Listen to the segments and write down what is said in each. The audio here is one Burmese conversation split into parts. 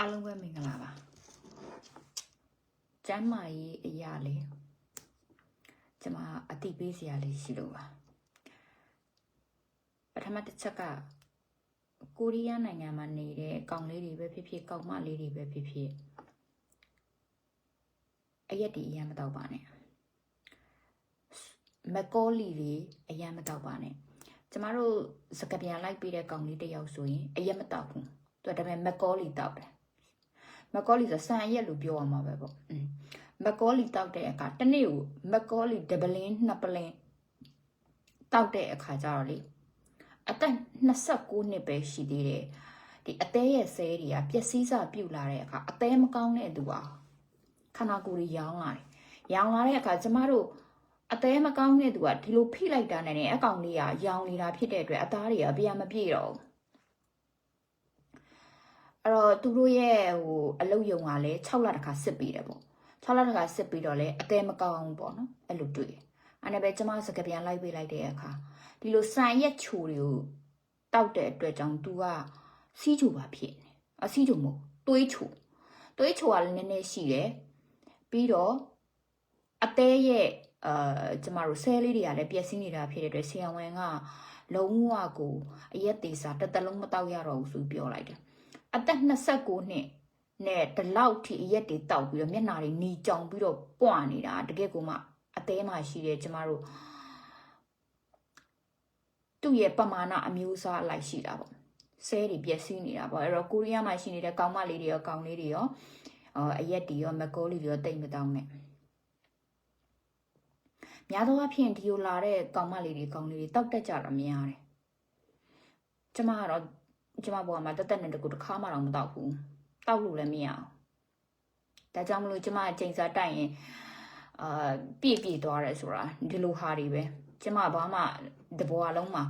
အားလုံးပဲမင်္ဂလာပါကျမ်းမာရေးအရာလေးကျွန်မအတိပေးစရာလေးရှိလို့ပါပထမတစ်ချက်ကကိုရီးယားနိုင်ငံမှာနေတဲ့ကောင်လေးတွေပဲဖြစ်ဖြစ်ကောင်မလေးတွေပဲဖြစ်ဖြစ်အရက်ဒီအရင်မတော့ပါနဲ့မကောလီလေးအရင်မတော့ပါနဲ့ကျမတို့စကပြန်လိုက်ပေးတဲ့ကောင်လေးတစ်ယောက်ဆိုရင်အရက်မတော့ဘူးသူကဒါပေမဲ့မကောလီတောက်တယ် မကောလီဆိုဆန်ရက်လို့ပြောရမှာပဲပေါ့อืมမကောလီတောက်တဲ့အခါတစ်နေ့ကိုမကောလီဒပလင်းနှစ်ပလင်းတောက်တဲ့အခါကျတော့လေအသက်29နှစ်ပဲရှိသေးတယ်ဒီအသေးရဲ့ဆဲတွေကပျက်စီးစပြုတ်လာတဲ့အခါအသေးမကောင်းတဲ့သူဟာခန္ဓာကိုယ်ကြီးရောင်းလာတယ်ရောင်းလာတဲ့အခါကျမတို့အသေးမကောင်းတဲ့သူကဒီလိုဖိလိုက်တာနဲ့ねအကောင်လေးကရောင်နေတာဖြစ်တဲ့အတွက်အသားတွေကအပြာမပြည့်တော့ဘူး အဲ့တော့သူတို့ရဲ့ဟိုအလုတ်ယုံကလည်း6လတခါစစ်ပြီးတယ်ပေါ့6လတခါစစ်ပြီးတော့လည်းအသေးမကောင်းဘူးပေါ့နော်အဲ့လိုတွေ့တယ်အဲ့ဒါပဲကျမစကပြန်လိုက်ပေးလိုက်တဲ့အခါဒီလိုစံရက်ချိုတွေကိုတောက်တဲ့အတွက်ကြောင့် तू ကစီးချိုပါဖြစ်နေအစီးချိုမဟုတ်သွေးချိုသွေးချိုကလည်းနည်းနည်းရှိတယ်ပြီးတော့အသေးရဲ့အာကျမတို့ဆဲလေးတွေကလည်းပျက်စီးနေတာဖြစ်တဲ့အတွက်ဆီယံဝင်ကလုံးဝကိုအရက်သေးစာတစ်သက်လုံးမတောက်ရတော့ဘူးဆိုပြောလိုက်တယ် အသက်29နှစ်နဲ့ဒီလောက်ထိအရက်တွေတောက်ပြီးတော့မျက်နှာတွေหนีကြောင်ပြီးတော့ပွားနေတာတကယ်ကိုမှအသေးမှရှိတယ်ကျမတို့သူ့ရဲ့ပမာဏအမျိုးအစားအလိုက်ရှိတာပေါ့ဆဲတွေပြည့်စည်နေတာပေါ့အဲ့တော့ကိုရီးယားမှာရှိနေတဲ့ကောင်မလေးတွေရောကောင်လေးတွေရောအော်အရက်တွေရောမကောလေးတွေရောတိတ်မတောင်းနဲ့များသောအားဖြင့်ဒီလိုလာတဲ့ကောင်မလေးတွေကောင်လေးတွေတောက်တက်ကြတာများတယ်ကျမကတော့ ကျမဘွားမှာတက်တက်နဲ့တကူတစ်ခါမှတော့မတောက်ဘူးတောက်လို့လည်းမရအောင်ဒါကြောင့်မလို့ကျမအချိန်စားတိုက်ရင်အာပြည့်ပြည့်သွားတယ်ဆိုတာဒီလိုဟာတွေပဲကျမဘာမှတဘွားလုံးမှာ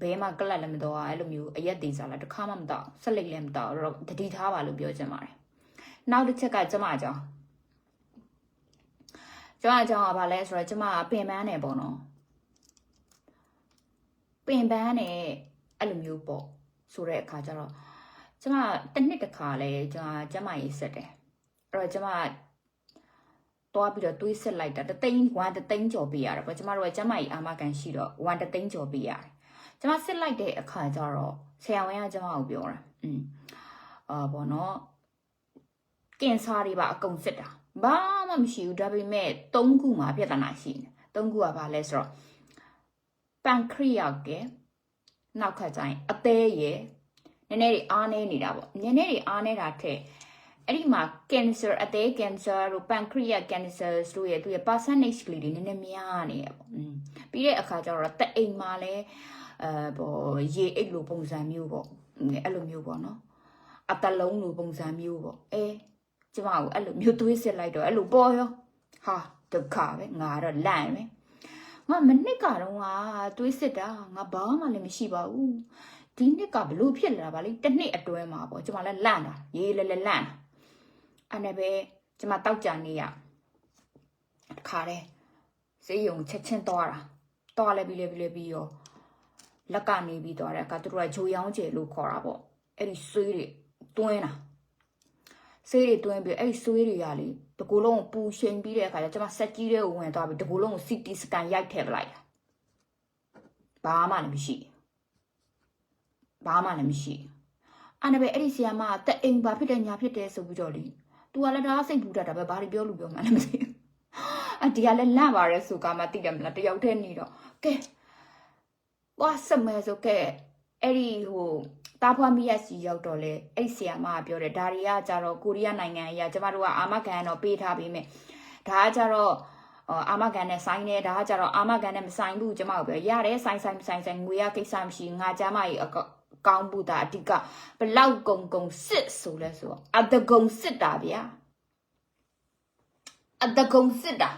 ဘဲမှာကလတ်လည်းမတော်အဲ့လိုမျိုးအရက်သေးစားလားတစ်ခါမှမတောက်ဆက်လက်လည်းမတောက်တော့တတိထားပါလို့ပြောချင်ပါတယ်နောက်တစ်ချက်ကကျမအကြောင်းကျမအကြောင်းကဘာလဲဆိုတော့ကျမကပင်ပန်းနေပေါ့နော်ပင်ပန်းနေ အဲ့လိုမျိုးပေါ့ဆိုတဲ့အခါကျတော့ကျမတစ်နှစ်တစ်ခါလဲကျမကျမရေးဆက်တယ်အဲ့တော့ကျမတော့ပြီးတော့တွေးဆက်လိုက်တာတသိန်း1တသိန်းကျော်ပေးရတယ်ပေါ့ကျမတို့ကကျမကြီးအာမခံရှိတော့1တသိန်းကျော်ပေးရတယ်ကျမစစ်လိုက်တဲ့အခါကျတော့ဆရာဝန်ကကျမကိုပြောတာอืมအာဘောနော်ကင်ဆာတွေပါအကုန်စစ်တာဘာမှမရှိဘူးဒါပေမဲ့၃ခုမှာပြဿနာရှိတယ်၃ခုကဘာလဲဆိုတော့ပန်ခရီယာကဲ နောက်ခါကျရင်အသေးရယ်နည်းနည်းတွေအားနေနေတာပေါ့နည်းနည်းတွေအားနေတာထက်အဲ့ဒီမှာ cancer အသေး cancer တို့ pancreas cancer တို့ရဲ့သူရဲ့ percentage ကလေးတွေနည်းနည်းများနေရပေါ့อืมပြီးတဲ့အခါကျတော့တက်အိမ်မှာလဲအဲဘောရေအိတ်လိုပုံစံမျိုးပေါ့အဲ့လိုမျိုးပေါ့နော်အတလုံးလိုပုံစံမျိုးပေါ့အဲကျမကိုအဲ့လိုမျိုးသွေးစစ်လိုက်တော့အဲ့လိုပေါ်ရောဟာဒုက္ခပဲငါတော့လန့်ပဲ ငါမနှစ်ကတော့ငါတွေးစစ်တာငါဘာမှလည်းမရှိပါဘူးဒီနှစ်ကဘလို့ဖြစ်လာတာဗာလေတစ်နှစ်အတွဲမှာပေါ့ကျွန်မလည်းလန့်တာရေးလဲလဲလန့်တာအဲ့နဲ့ပဲကျွန်မတောက်ကြနေရတခါတည်းစေးရုံချက်ချင်းသွားတာသွားလဲပြီးလဲပြီးလဲပြီးရောလက်ကနေပြီးသွားတဲ့အခါသူတို့ကဂျိုရောင်းကျယ်လို့ခေါ်တာပေါ့အဲ့ဒီဆွေးတွေတွင်းတာ ဆေးတွေတွင်းပြီးအဲ့ဒီဆွေးတွေကလေတကူလုံးကိုပူချိန်ပြီးတဲ့အခါကျကျွန်မစက်ကြီးတွေကိုဝင်သွားပြီးတကူလုံးကို CT scan ရိုက်ထည့်ပလိုက်တာဘာမှလည်းမရှိဘာမှလည်းမရှိအဲ့ဒါပဲအဲ့ဒီဆီယမကတက်အိမ်ဘာဖြစ်တယ်ညာဖြစ်တယ်ဆိုပြီးတော့လေ तू ကလည်းဒါစိတ်ပူတတ်တာပဲဘာတွေပြောလို့ပြောမှလည်းမသိဘူးအဒီကလည်းလန့်ပါရဲဆိုကမှသိတယ်မလားတယောက်တည်းနေတော့ကဲဘာစမဲဆိုကဲအဲ့ဒီဟို တာဖွားမီယက်စီရောက်တော့လေအဲ့ဆီယမကပြောတယ်ဒါတွေကကြတော့ကိုရီးယားနိုင်ငံအရာကျမတို့ကအာမခံတော့ပေးထားပြီးမယ်ဒါကကြတော့အော်အာမကန်နဲ့ဆိုင်နေဒါကကြတော့အာမကန်နဲ့မဆိုင်ဘူးကျမတို့ပြောရတယ်ဆိုင်ဆိုင်ဆိုင်ဆိုင်ငွေရကိစ္စမရှိငါကြမကြီးအကောင်းဘူးတာအတိကဘလောက်ကုံကုံစစ်ဆိုလဲဆိုတော့အတကုံစစ်တာဗျာအတကုံစစ်တာ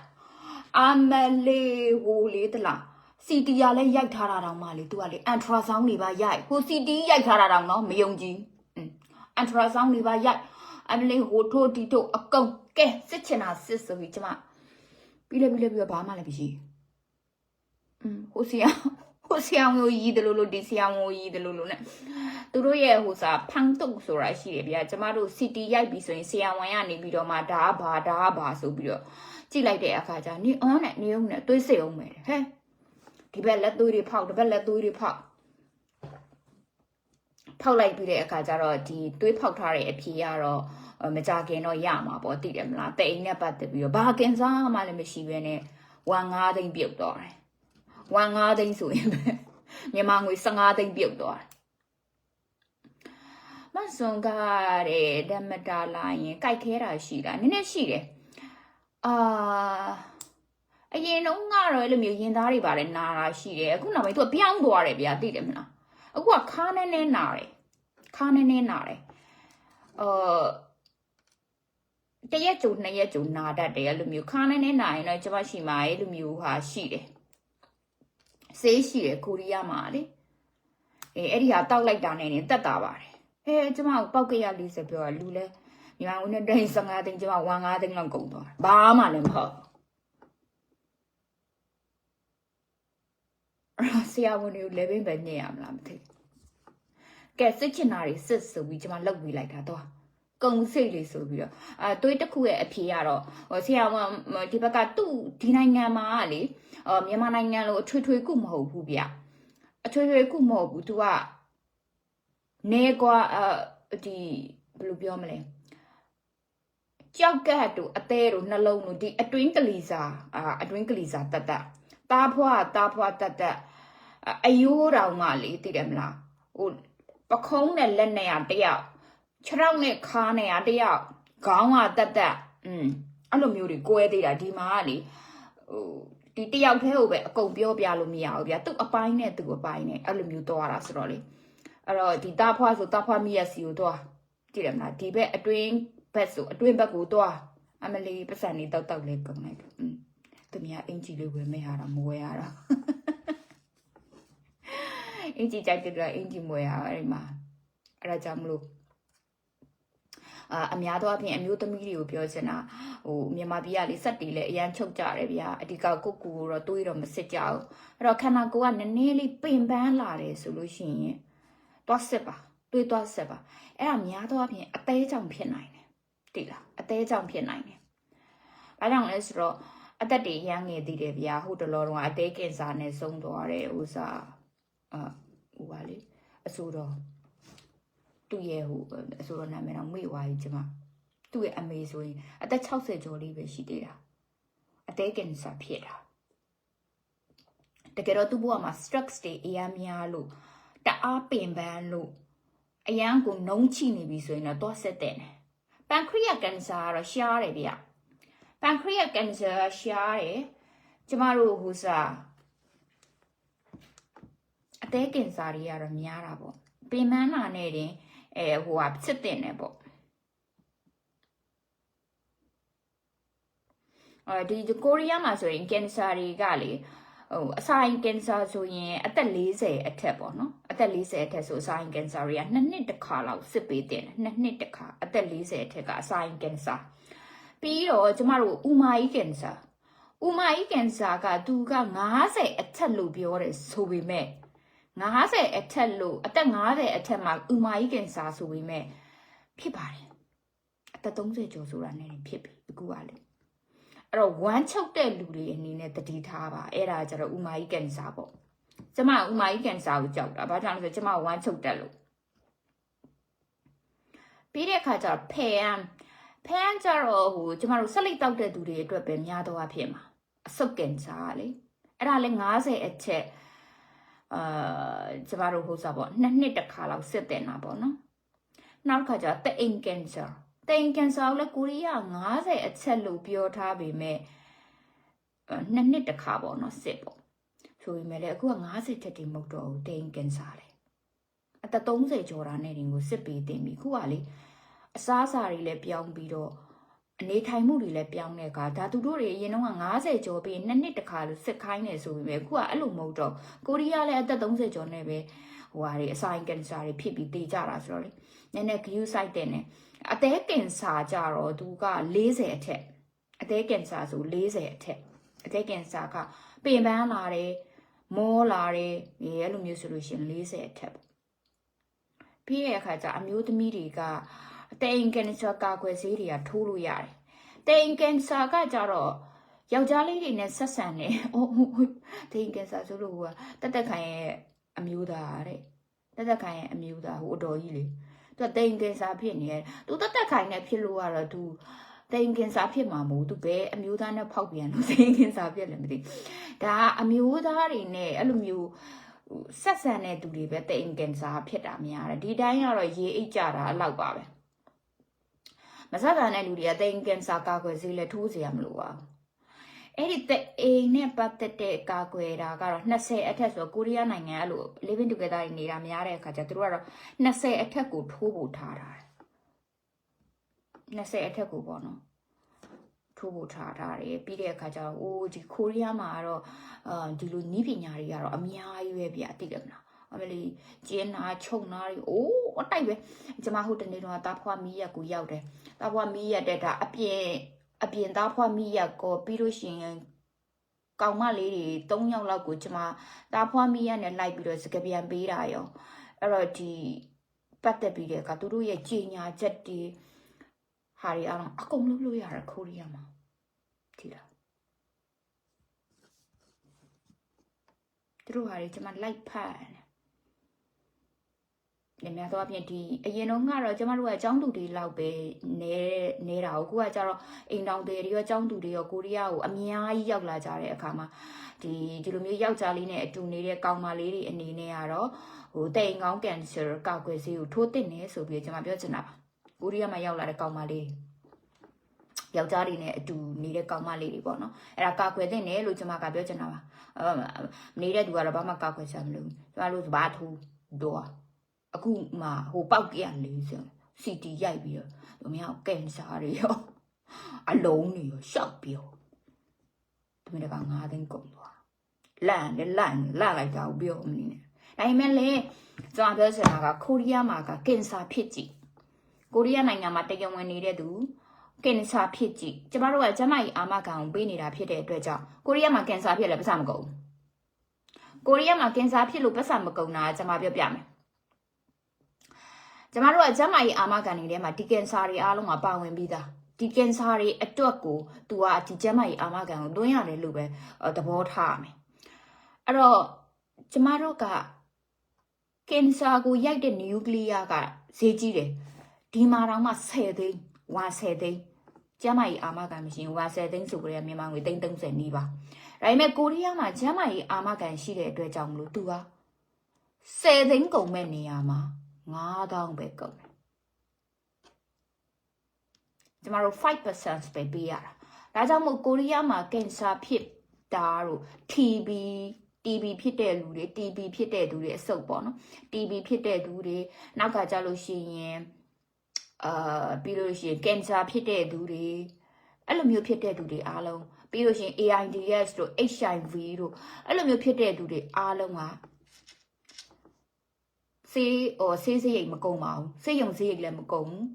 အမလေးဟိုလေးတလား စီတီရလည်းရိုက်ထားတာတောင်မှလေ तू ကလေအန်ထရာဆောင်းတွေပါရိုက်ဟိုစီတီရိုက်ထားတာတောင်နော်မယုံကြည်အင်းအန်ထရာဆောင်းတွေပါရိုက်အမလေးဟိုထိုးတီတို့အကုံကဲစစ်ချင်တာစစ်ဆိုပြီးကျမ ပြီးလဲပြီးလဲပြီးတော့ဘာမှလည်းမရှိอืมဟိုစီကဟ ဟိုဆရာဝန်ကိုရီးတယ်လို့လို့ဒီဆရာဝန်ကိုရီးတယ်လို့လို့ ਨੇ သူတို့ရဲ့ဟိုစာဖန်းတုတ်ဆိုတာရှိတယ်ဗျာကျမတို့ city ရိုက်ပြီဆိုရင်ဆရာဝန်ကနေပြီးတော့မှဒါကဘာဒါကဘာဆိုပြီးတော့ကြည့်လိုက်တဲ့အခါကျနေအွန်နဲ့နေုံနဲ့သွေးစိတ်အောင်မယ်တဲ့ဟဲ့ ဒီဘက်လက်သွေးတွေဖောက်ဒီဘက်လက်သွေးတွေဖောက်ဖောက်လိုက်ပြီးတဲ့အခါကျတော့ဒီသွေးဖောက်ထားတဲ့အဖြေကတော့အဲမကြခင်တော့ရမှာပေါ့သိတယ်မလားတဲ့အိမ်နဲ့ပတ်သက်ပြီးတော့ဘာကင်ဆာမှလည်းမရှိဘဲနဲ့1 5သိန်းပြုတ်တော့တယ်1 5သိန်းဆိုရင်ပဲမြန်မာငွေ15သိန်းပြုတ်တော့တယ်မဆွန်ကားတဲ့ဓမ္မတာလာရင်ကြိုက်ခဲတာရှိတာနည်းနည်းရှိတယ်အာ အရင်တော့ကတော့အဲ့လိုမျိုးရင်သားတွေပါလဲနာတာရှိတယ်အခုနောက်ပိုင်းသူကပြောင်းသွားတယ်ဗျာသိတယ်မလားအခုကခါနဲ့နဲ့နာတယ်ခါနဲ့နဲ့နာတယ်အာတရက်ကြုံနှစ်ရက်ကြုံနာတတ်တယ်အဲ့လိုမျိုးခါနဲ့နဲ့နာရင်တော့ကျမရှိမှာအဲ့လိုမျိုးဟာရှိတယ်ဆေးရှိတယ်ကိုရီးယားမှာလေအေးအဲ့ဒီဟာတောက်လိုက်တာနဲ့နေတက်တာပါတယ်အဲကျမကိုပောက်ကရ40ပြောတာလူလဲမြန်မာဦးနဲ့တိုင်း15သိန်းကျမ1 5သိန်းလောက်ကုန်သွားဘာမှလည်းမဟုတ် ဆရာဝန်တွေကိုလည်းပဲညင်ရမလားမသိကဲစစ်ချင်တာတွေစစ်ဆိုပြီးကျမလောက်ပြီးလိုက်တာတော့ကုံစိတ်လေးဆိုပြီးတော့အဲသွေးတစ်ခုရဲ့အဖြေကတော့ဟိုဆရာဝန်ဒီဘက်ကသူ့ဒီနိုင်ငံမှာကလေအော်မြန်မာနိုင်ငံလိုအထွေထွေကုမဟုတ်ဘူးဗျအထွေထွေကုမဟုတ်ဘူး तू ကနေကွာအဲဒီဘယ်လိုပြောမလဲကြောက်ကတ်တို့အသေးတို့နှလုံးတို့ဒီအတွင်းကလီစာအာအတွင်းကလီစာတတ်တတ် တားဖွားတားဖွားတတ်တတ်အယိုးတောင်မှလေသိတယ်မလားဟိုပခုံးနဲ့လက်နဲ့တယောက်ခြေထောက်နဲ့ခါနဲ့တယောက်ခေါင်းကတတ်တတ်อืมအဲ့လိုမျိုးတွေ꿰သေးတာဒီမှာကလေဟိုဒီတယောက်တည်းကိုပဲအကုန်ပြောပြလို့မရဘူးဗျာသူ့အပိုင်းနဲ့သူ့အပိုင်းနဲ့အဲ့လိုမျိုးသွားတာဆိုတော့လေအဲ့တော့ဒီတာဖွားဆိုတာဖွားမိရစီကိုသွားကြည့်တယ်မလားဒီဘက်အတွင်းဘက်ဆိုအတွင်းဘက်ကိုသွားအမလီပတ်စံနေတောက်တောက်လေးကုန်လိုက်တယ်อืม သူများအင်ဂျီလေးဝယ်မဲ့ရတာမဝယ်ရတာအင်ဂျီကြိုက်တယ်ကအင်ဂျီမဝယ်ရအဲ့ဒီမှာအဲ့ဒါကြောင့်မလို့အာအများသောအားဖြင့်အမျိုးသမီးတွေကိုပြောချင်တာဟိုမြန်မာပြည်ကလေစက်တီလည်းအရန်ချုပ်ကြတယ်ဗျာအဒီကကိုကူတော့တွေးတော့မစစ်ကြဘူးအဲ့တော့ခန္ဓာကိုယ်ကနည်းနည်းလေးပင်ပန်းလာတယ်ဆိုလို့ရှိရင်သွားစစ်ပါတွေးသွားစစ်ပါအဲ့ဒါများသောအားဖြင့်အသေးကြောင့်ဖြစ်နိုင်တယ်တိလားအသေးကြောင့်ဖြစ်နိုင်တယ်ဘာကြောင့်လဲဆိုတော့ အသက်တွေရမ်းငယ်သေးတယ်ဗျာဟိုတလောတော့အသေးကင်ဆာနဲ့ဆုံးသွားတဲ့ဥစားအာဟိုပါလေအဆိုတော့သူ့ရဲ့ဟိုအဆိုတော့နာမည်တော့မေ့သွားပြီကျမသူ့ရဲ့အမေဆိုရင်အသက်60ကျော်လေးပဲရှိသေးတာအသေးကင်ဆာဖြစ်တာတကယ်တော့သူ့ဘဝမှာ stress တွေအများများလို့တအားပင်ပန်းလို့အရန်ကိုနှုံးချိနေပြီဆိုရင်တော့သွားဆက်တဲ့တယ်ပန်ခရီးယကင်ဆာကတော့ရှားတယ်ဗျ ပန်ခရီးယကင်ဆာရှားတယ်ကျမတို့ဟိုစားအသေးကင်ဆာတွေကတော့များတာပေါ့ပင်ပန်းလာနေတယ်အဲဟိုဟာစစ်တင်တယ်ပေါ့အဲဒီကိုရီးယားမှာဆိုရင်ကင်ဆာတွေကလေဟိုအစာရင်ကင်ဆာဆိုရင်အသက်40အထက်ပေါ့နော်အသက်40အထက်ဆိုအစာရင်ကင်ဆာတွေကနှစ်နှစ်တစ်ခါလောက်စစ်ပေးတင်တယ်နှစ်နှစ်တစ်ခါအသက်40အထက်ကအစာရင်ကင်ဆာ ပြီးတော့ကျမတို့ဥမာကြီးကင်ဆာဥမာကြီးကင်ဆာကသူက90အထက်လို့ပြောတယ်ဆိုပေမဲ့90အထက်လို့အသက်90အထက်မှာဥမာကြီးကင်ဆာဆိုပေမဲ့ဖြစ်ပါတယ်အသက်30ကျော်ဆိုတာနဲ့ဖြစ်ပြီအခုကလေအဲ့တော့ဝမ်းချုပ်တဲ့လူတွေအနေနဲ့တတိထားပါအဲ့ဒါကြတော့ဥမာကြီးကင်ဆာပေါ့ကျမဥမာကြီးကင်ဆာကိုကြောက်တာဘာကြောင့်လဲဆိုကျမဝမ်းချုပ်တက်လို့ပြီးတဲ့အခါကျတော့ဖဲအမ် ဖဲအမ်ကျတော့ဟိုကျမတို့ဆက်လက်တောက်တဲ့သူတွေအတွက်ပဲများတော့အဖြစ်မှာအဆုတ်ကင်ဆာလေအဲ့ဒါလဲ90အချက်အာကျမတို့ဟိုစားပေါ့နှစ်နှစ်တစ်ခါလောက်စစ်တင်တာပေါ့နော်နောက်တစ်ခါကျတဲ့အိမ်ကင်ဆာတဲ့အိမ်ကင်ဆာကိုလည်းကိုရီးယား90အချက်လို့ပြောထားပေမဲ့နှစ်နှစ်တစ်ခါပေါ့နော်စစ်ပေါ့ဆိုပေမဲ့လည်းအခုက90ချက်တည်းမဟုတ်တော့ဘူးတဲ့အိမ်ကင်ဆာလေအသက်30ကျော်တာနဲ့တင်ကိုစစ်ပေးတင်ပြီခုကလေ အစားအစာတွေလည်းပြောင်းပြီးတော့အနေထိုင်မှုတွေလည်းပြောင်းတဲ့အခါဒါသူတို့တွေအရင်တော့90ကျော်ပြီးနှစ်နှစ်တခါလို့စစ်ခိုင်းနေဆိုပေမဲ့အခုကအဲ့လိုမဟုတ်တော့ကိုရီးယားလည်းအသက်30ကျော်နဲ့ပဲဟိုဟာတွေအဆိုင်ကင်ဆာတွေဖြစ်ပြီးတေကြတာဆိုတော့လေနည်းနည်းဂယူးဆိုင်တဲ့နဲ့အသေးကင်ဆာကြတော့သူက40အထက်အသေးကင်ဆာဆို40အထက်အသေးကင်ဆာကပင်ပန်းလာတယ်မောလာတယ်အေးအဲ့လိုမျိုးဆိုလို့ရှရင်40အထက်ပေါ့ပြီးတဲ့အခါကျအမျိုးသမီးတွေက တိမ်ကင်ဆာကာကွယ်ဆေးတွေကထိုးလို့ရတယ်တိမ်ကင်ဆာကကြတော့ယောက်ျားလေးတွေနဲ့ဆက်ဆံနေအိုးတိမ်ကင်ဆာဆိုလို့ဟိုကတက်တက်ခိုင်ရဲ့အမျိုးသားတဲ့တက်တက်ခိုင်ရဲ့အမျိုးသားဟိုအတော်ကြီးလေသူကတိမ်ကင်ဆာဖြစ်နေတယ်သူတက်တက်ခိုင်နဲ့ဖြစ်လို့ကတော့သူတိမ်ကင်ဆာဖြစ်မှာမဟုတ်သူဘယ်အမျိုးသားနဲ့ဖောက်ပြန်လို့တိမ်ကင်ဆာဖြစ်လဲမသိဒါအမျိုးသားတွေနဲ့အဲ့လိုမျိုးဆက်ဆံတဲ့သူတွေပဲတိမ်ကင်ဆာဖြစ်တာများတယ်ဒီတိုင်းကတော့ရေအိတ်ကြတာအလောက်ပါပဲ မဆက်တာတဲ့လူတွေကတိမ်ကင်ဆာကာကွယ်ဆေးလည်းထိုးစရာမလိုပါဘူးအဲ့ဒီတဲ့အိမ်နဲ့ပတ်သက်တဲ့ကာကွယ်တာကတော့20အထက်ဆိုတော့ကိုရီးယားနိုင်ငံအဲ့လို living together တွေနေတာများတဲ့အခါကျသူတို့ကတော့20အထက်ကိုထိုးဖို့ထားတာ20အထက်ကိုပေါ့နော်ထိုးဖို့ထားထားတယ်ပြီးတဲ့အခါကျတော့အိုးဒီကိုရီးယားမှာကတော့အာဒီလိုနီးပညာတွေကတော့အများကြီးပဲဗျာသိတယ်မလား အမလီကျင်းနာခြုံနာတွေအိုးအတိုက်ပဲကျမဟိုတနေ့တော့တာဖွာမီးရက်ကိုရောက်တယ်တာဖွာမီးရက်တဲ့ဒါအပြင်အပြင်သားဖွားမိရက်ကောပြီးလို့ရှိရင်ကောင်မလေးတွေ၃ယောက်လောက်ကိုကျမသားဖွားမိရက်နဲ့လိုက်ပြီးတော့စကပြန်ပေးတာရောအဲ့တော့ဒီပတ်သက်ပြီးတဲ့အခါသူတို့ရဲ့ကြေညာချက်တွေဟာတွေအားလုံးအကုန်လုံးလို့ရတယ်ခိုးရီးယားမှာဒီလားသူတို့ဟာတွေကျမလိုက်ဖတ် တယ်နေများတော့အပြင်ဒီအရင်တော့ကတော့ကျမတို့ကအကြောင်းသူတွေလောက်ပဲနေနေတာကိုအခုကကျတော့အိမ်တောင်တွေရောအကြောင်းသူတွေရောကိုရီးယားကိုအများကြီးရောက်လာကြတဲ့အခါမှာဒီဒီလိုမျိုးယောက်ျားလေးနဲ့အတူနေတဲ့ကောင်မလေးတွေအနေနဲ့ကတော့ဟိုတိမ်ကောင်းကန်ဆာကောက်ွယ်ဆေးကိုထိုးတင်နေဆိုပြီးကျမပြောချင်တာပါကိုရီးယားမှာရောက်လာတဲ့ကောင်မလေးယောက်ျားတွေနဲ့အတူနေတဲ့ကောင်မလေးတွေပေါ့နော်အဲ့ဒါကာကွယ်တဲ့နေလို့ကျမကပြောချင်တာပါအဲနေတဲ့သူကတော့ဘာမှကာကွယ်ချင်မလို့ကျမတို့ဘာထူတော့ အခုမှဟိုပောက်140စီတီရိုက်ပြီးတော့တို့မြောက်ကင်ဆာတွေရောအလုံးတွေရောရှောက်ပြီးတော့ဒီနေ့က9သိန်းကုန်သွားလန့်လေလန့်လာလိုက်တာကိုပြောမနေနဲ့ဒါပေမဲ့လေကျွန်တော်ပြောချင်တာကကိုရီးယားမှာကကင်ဆာဖြစ်ကြည့်ကိုရီးယားနိုင်ငံမှာတကယ်ဝင်နေတဲ့သူကင်ဆာဖြစ်ကြည့်ကျမတို့ကကျမကြီးအာမခံကိုပေးနေတာဖြစ်တဲ့အတွက်ကြောင့်ကိုရီးယားမှာကင်ဆာဖြစ်လဲပတ်စမကုန်ကိုရီးယားမှာကင်ဆာဖြစ်လို့ပတ်စမကုန်တာကျမပြောပြမယ် ကျမတို့ကကျမကြီးအာမခံနေထဲမှာဒီကင်ဆာတွေအားလုံးကပါဝင်ပြီးသားဒီကင်ဆာတွေအတွက်ကိုသူကဒီကျမကြီးအာမခံကိုတွင်းရတယ်လို့ပဲသဘောထားရမယ်အဲ့တော့ကျမတို့ကကင်ဆာကိုရိုက်တဲ့နျူကလ িয়ার ကဈေးကြီးတယ်ဒီမှာတော့မှ10သိန်းဝါ10သိန်းကျမကြီးအာမခံမရှိရင်ဝါ10သိန်းဆိုကြတဲ့မြန်မာငွေ330နီးပါဒါပေမဲ့ကိုရီးယားမှာကျမကြီးအာမခံရှိတဲ့အတွက်ကြောင့်မလို့သူက10သိန်းကုန်မဲ့နေရာမှာ 9000ပဲကုန်တယ်ကျမတို့5%ပဲပေးရတာဒါကြောင့်မို့ကိုရီးယားမှာကင်ဆာဖြစ်တာတို့ TB TB ဖြစ်တဲ့လူတွေ TB ဖြစ်တဲ့သူတွေအစုပ်ပေါ့နော် TB ဖြစ်တဲ့သူတွေနောက်ကကြလို့ရှိရင်အာပြီးလို့ရှိရင်ကင်ဆာဖြစ်တဲ့သူတွေအဲ့လိုမျိုးဖြစ်တဲ့သူတွေအားလုံးပြီးလို့ရှိရင် AIDS တို့ HIV တို့အဲ့လိုမျိုးဖြစ်တဲ့သူတွေအားလုံးက ဆေးဟိုဆေးစရိတ်မကုန်ပါဘူးဆေးရုံစရိတ်လည်းမကုန်ဘူး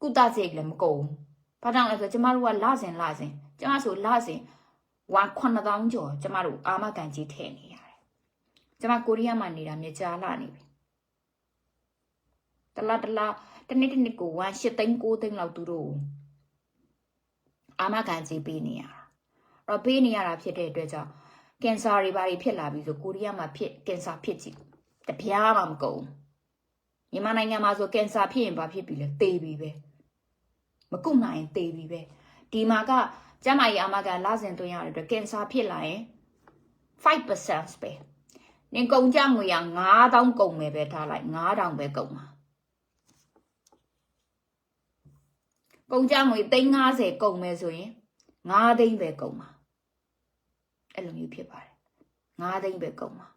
ကုသစရိတ်လည်းမကုန်ဘူးဘာကြောင့်လဲဆိုတော့ကျမတို့ကလစဉ်လစဉ်ကျမဆိုလစဉ်ဝါ9000ကျော်ကျမတို့အာမကန်ကြီးထည့်နေရတယ်ကျမကိုရီးယားမှာနေတာမြေကြားလာနေပြီတလားတလားတနေ့တနေ့ကိုဝါ8သိန်း9သိန်းလောက်သူတို့အာမကန်ကြီးပေးနေရတာအဲ့တော့ပေးနေရတာဖြစ်တဲ့အတွက်ကြောင့်ကင်ဆာတွေဘာတွေဖြစ်လာပြီဆိုကိုရီးယားမှာဖြစ်ကင်ဆာဖြစ်ကြည့် တပြားမှမကုန်မြန်မာနိုင်ငံမှာဆိုကင်ဆာဖြစ်ရင်ဘာဖြစ်ပြီလဲသေပြီပဲမကုနိုင်သေပြီပဲဒီမှာကကျမကြီးအာမကန်လစဉ်သွင်းရတဲ့အတွက်ကင်ဆာဖြစ်လာရင်5%ပဲနင်ကုန်ကြငွေရ9000ကုန်မယ်ပဲထားလိုက်9000ပဲကုန်မှာကုန်ကြငွေ350ကုန်မယ်ဆိုရင်9သိန်းပဲကုန်မှာအဲ့လိုမျိုးဖြစ်ပါတယ်9သိန်းပဲကုန်မှာ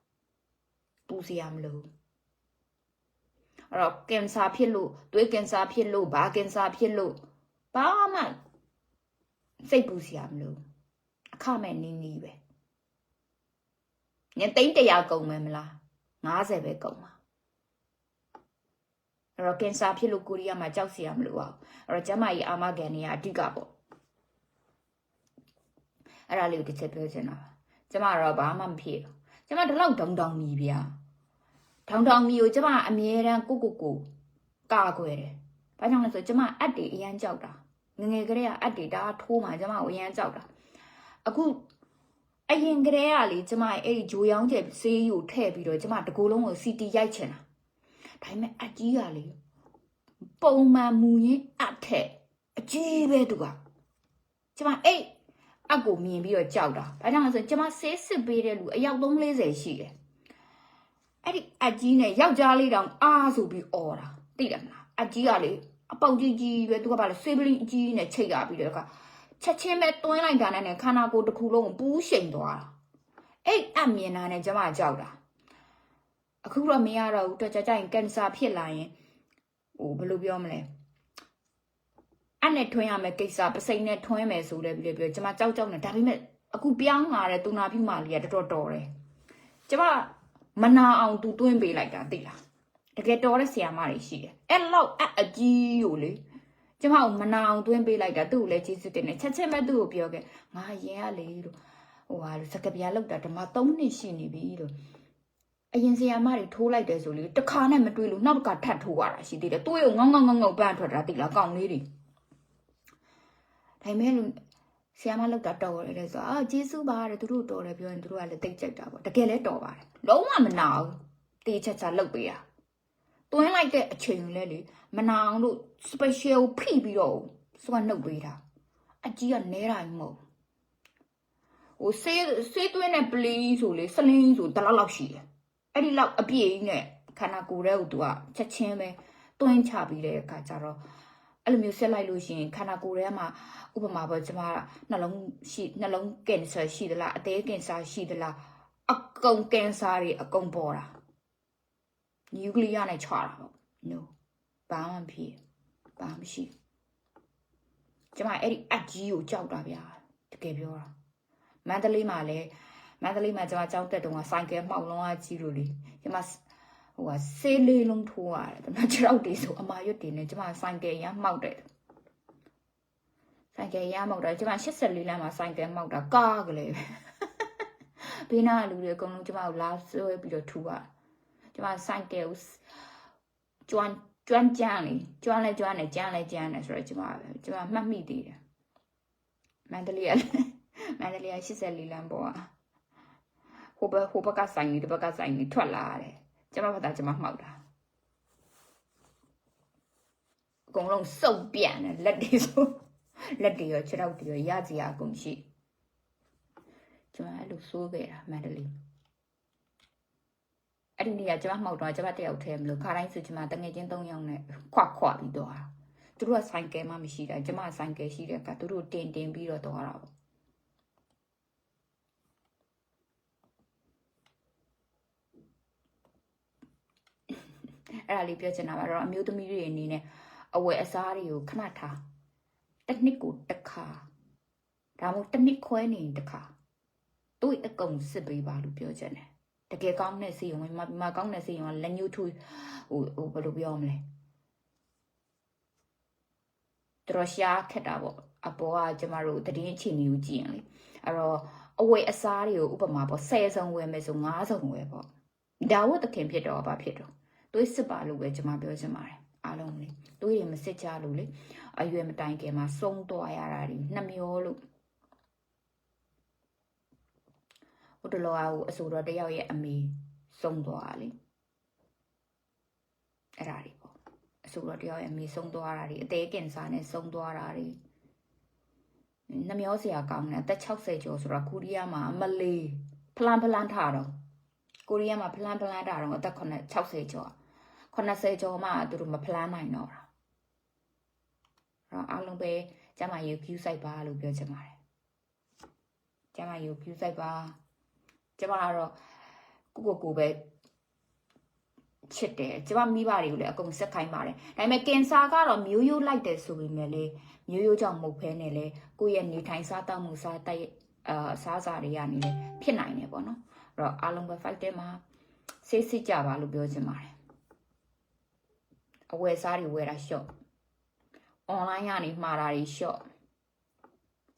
ပူစီရမလို့အဲ့တော့ကင်ဆာဖြစ်လို့သွေးကင်ဆာဖြစ်လို့ဘာကင်ဆာဖြစ်လို့ဘာမှစိတ်ပူစီရမလို့အခမဲ့နင်းနီးပဲညသိန်း100ကုန်မယ်မလား90ပဲကုန်မှာအဲ့တော့ကင်ဆာဖြစ်လို့ကိုရီးယားမှာကြောက်စီရမလို့အောင်အဲ့တော့ကျမကြီးအာမကန်နေရအဓိကပေါ့အဲ့ဒါလေးကိုတစ်ချက်ပြောချင်တာကျမတော့ဘာမှမဖြစ်ဘူးကျမဒီလောက်ဒေါင်တောင်မီဗျာ ဒေါင်တောင်မီကိုကျမအမြဲတမ်းကိုကိုကိုကာကွယ်တယ်ဘာကြောင့်လဲဆိုကျမအက်တွေအရန်ကြောက်တာငငယ်ကလေးကအက်တွေဒါထိုးမှကျမကိုအရန်ကြောက်တာအခုအရင်ကလေးကလေကျမအဲ့ဒီဂျိုရောင်းကျက်ဆေးကြီးကိုထည့်ပြီးတော့ကျမတကူလုံးကိုစီတီရိုက်ချင်တာဒါပေမဲ့အကြီးကလေပုံမှန်မူရင်းအထက်အကြီးပဲသူကကျမအဲ့အကိုမြင်ပြီးတော့ကြောက်တာ။ဘာကြောင့်လဲဆိုရင်ကျမဆေးစစ်ပေးတဲ့လူအယောက်340ရှိတယ်။ အဲ့ဒီအကြီးနဲ့ယောက်ျားလေးတောင်အားဆိုပြီးអော်တာ။သိတယ်မလား။အကြီးကလေအပေါက်ကြီးကြီးပဲသူကဘာလဲဆေးပလင်းအကြီးနဲ့ချိတ်ရပြီးတော့ကချက်ချင်းပဲတွင်းလိုက်တာနဲ့ခန္ဓာကိုယ်တစ်ခုလုံးကိုပူးရှိန်သွားတာ။အဲ့အမြင်တာနဲ့ကျမကြောက်တာ။အခုတော့မရတော့ဘူးတော့ကြကြရင်ကင်ဆာဖြစ်လာရင်ဟိုဘယ်လိုပြောမလဲ။အဲ့နဲ့ထွင်းရမယ်ကိစ္စပစိန်နဲ့ထွင်းမယ်ဆိုလည်းပြီးပြောကျမကြောက်ကြောက်နေဒါပေမဲ့အခုပြောင်းလာတဲ့တူနာပြူမာလေးကတော်တော်တော်တယ်ကျမ မနာအောင်သူတွင်းပေးလိုက်တာသိလားတကယ်တော်တဲ့ဆီယာမတွေရှိတယ်အဲ့လောက်အအကြီးကိုလေကျမကိုမနာအောင်တွင်းပေးလိုက်တာသူ့ကိုလည်းကျေးဇူးတင်တယ်ချက်ချင်းပဲသူ့ကိုပြောခဲ့ငါရင်ရလေလို့ဟိုဟာလို့စကပြားလောက်တာဓမ္မ3နှစ်ရှိနေပြီလို့အရင်ဆီယာမတွေထိုးလိုက်တယ်ဆိုလေတခါနဲ့မတွေးလို့နောက်တစ်ခါထပ်ထိုးရတာရှိသေးတယ်တွေးကိုငေါငေါငေါငေါပန်းထွက်တာသိလားကောင်းလေးတွေဒါပေမဲ့လို့ ဆီယမလောက်တာတော်တယ်ဆိုအာဂျေစုပါတဲ့သူတို့တော်တယ်ပြောရင်သူတို့ကလည်းတိတ်ကြိုက်တာပေါ့တကယ်လည်းတော်ပါတယ်လုံးဝမနာဘူးတေးချက်ချလောက်ပေးတာတွင်းလိုက်တဲ့အချိန်လဲလေမနာအောင်လို့ special ဖိပြီးတော့စွမ်းနှုတ်ပေးတာအကြီးကနဲတာမဟုတ်ဟိုဆေးဆေးတွင်းနဲ့ပလီဆိုလေစလင်းဆိုတလောက်လောက်ရှိတယ်အဲ့ဒီလောက်အပြည့်ကြီးနဲ့ခန္ဓာကိုယ်ထဲကိုသူကချက်ချင်းပဲတွင်းချပြီးတဲ့အခါကျတော့ အဲ့လိုမျိုးဆက်လိုက်လို့ရှိရင်ခန္ဓာကိုယ်ထဲမှာဥပမာပေါ့ကျမနှလုံးရှိနှလုံးကင်ဆာရှိသလားအသေးကင်ဆာရှိသလားအကုန်ကင်ဆာတွေအကုန်ပေါ်တာနျူကလ িয়ার နဲ့ခြားတာပေါ့ no ဘာမှမဖြစ်ဘာမှမရှိကျမအဲ့ဒီအကြီးကိုကြောက်တာဗျာတကယ်ပြောတာမန္တလေးမှာလည်းမန္တလေးမှာကျမကြောက်တဲ့တုန်းကဆိုင်ကယ်မှောက်လုံးအကြီးလို့လေကျမ ဟိုကဆေးလေးလုံးထိုးရတယ်ဒါပေမဲ့ခြေထောက်တွေဆိုအမာရွတ်တွေနဲ့ကျမဆိုင်ကယ်ရမ်းမှောက်တယ်ဆိုင်ကယ်ရမ်းမှောက်တာကျမ84လမ်းမှာဆိုင်ကယ်မှောက်တာကားကလေးပဲဘေးနားလူတွေအကုန်လုံးကျမကိုလာဆွဲပြီးတော့ထူပါကျမဆိုင်ကယ်ကိုကျွမ်းကျွမ်းကြမ်းလေကျွမ်းလဲကျွမ်းတယ်ကြမ်းလဲကြမ်းတယ်ဆိုတော့ကျမကျမမှတ်မိသေးတယ်မန္တလေးကမန္တလေးက84လမ်းပေါ်ကဟိုဘဟိုဘက်ကဆိုင်ကြီးဒီဘက်ကဆိုင်ကြီးထွက်လာတယ် ကျမဘာသာကျမမှောက်တာအကုန်လုံးစုပ်ပြန်တယ်လက်တွေဆိုလက်တွေရောခြေထောက်တွေရောရကြရအကုန်ရှိကျမအဲ့လိုစိုးခဲ့တာမန္တလေးအဲ့ဒီနေ့ကကျမမှောက်တော့ကျမတယောက်ထဲမလို့ခါတိုင်းဆိုကျမတငယ်ချင်း၃ယောက်နဲ့ခွခွပြီးတော့သူတို့ကဆိုင်ကယ်မှမရှိတာကျမဆိုင်ကယ်ရှိတဲ့ကသူတို့တင်တင်ပြီးတော့တော့တာပေါ့ အဲ့ဒါလေးပြောချင်တာပါတော့အမျိုးသမီးတွေအနေနဲ့အဝယ်အစားတွေကိုခဏထားတစ်နှစ်ကိုတစ်ခါဒါမှမဟုတ်တစ်နှစ်ခွဲနေတစ်ခါသူ့အကုန်စစ်ပေးပါလို့ပြောချင်တယ်တကယ်ကောင်းတဲ့စီရင်ဝင်မမကောင်းတဲ့စီရင်ကလက်ညှိုးထိုးဟိုဟိုဘယ်လိုပြောမလဲတော်ရှားခက်တာပေါ့အပေါ်ကကျမတို့တည်င်းအချိန်ကြီးကိုကြည့်ရင်လေအဲ့တော့အဝယ်အစားတွေကိုဥပမာပေါ့10စုံဝယ်မယ်ဆို9စုံဝယ်ပေါ့ဒါဝတ်သခင်ဖြစ်တော့ဘာဖြစ်တော့ သွေးစစ်ပါလို့ပဲကျမပြောချင်ပါတယ်အားလုံးလေသွေးတွေမစစ်ကြလို့လေအရွယ်မတိုင်ခင်မှာစုံသွားရတာတွေနှမျောလို့ဟိုတလောကဟိုအဆိုတော်တယောက်ရဲ့အမေစုံသွားလေအဲ့ဒါတွေပေါ့အဆိုတော်တယောက်ရဲ့အမေစုံသွားတာတွေအသေးကင်ဆာနဲ့စုံသွားတာတွေနှမျောစရာကောင်းတယ်အသက်60ကျော်ဆိုတော့ကိုရီးယားမှာမလေးဖလန်ဖလန်ထားတော့ကိုရီးယားမှာဖလန်ဖလန်ထားတော့အသက်60ကျော် 80ကျော်မှသူတို့မဖလန်းနိုင်တော့တာအဲ့တော့အားလုံးပဲကျမယူ view site ပါလို့ပြောချင်ပါတယ်ကျမယူ view site ပါကျမကတော့ကိုကိုကိုပဲချစ်တယ်ကျမမိဘတွေကိုလည်းအကုန်ဆက်ခိုင်းပါတယ်ဒါပေမဲ့ကင်ဆာကတော့မျိုးရိုးလိုက်တယ်ဆိုပေမဲ့လေမျိုးရိုးကြောင့်မဟုတ်ဖဲနဲ့လေကိုယ့်ရဲ့နေထိုင်စားတောက်မှုစားတိုက်အာစားစာတွေကနေလေဖြစ်နိုင်တယ်ပေါ့နော်အဲ့တော့အားလုံးပဲ fight တယ်မှာဆေးစစ်ကြပါလို့ပြောချင်ပါတယ် အဝယ်စားတွေဝယ်တာရှော့ online ကနေမှာတာတွေရှော့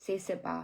ဆေးစစ်ပါ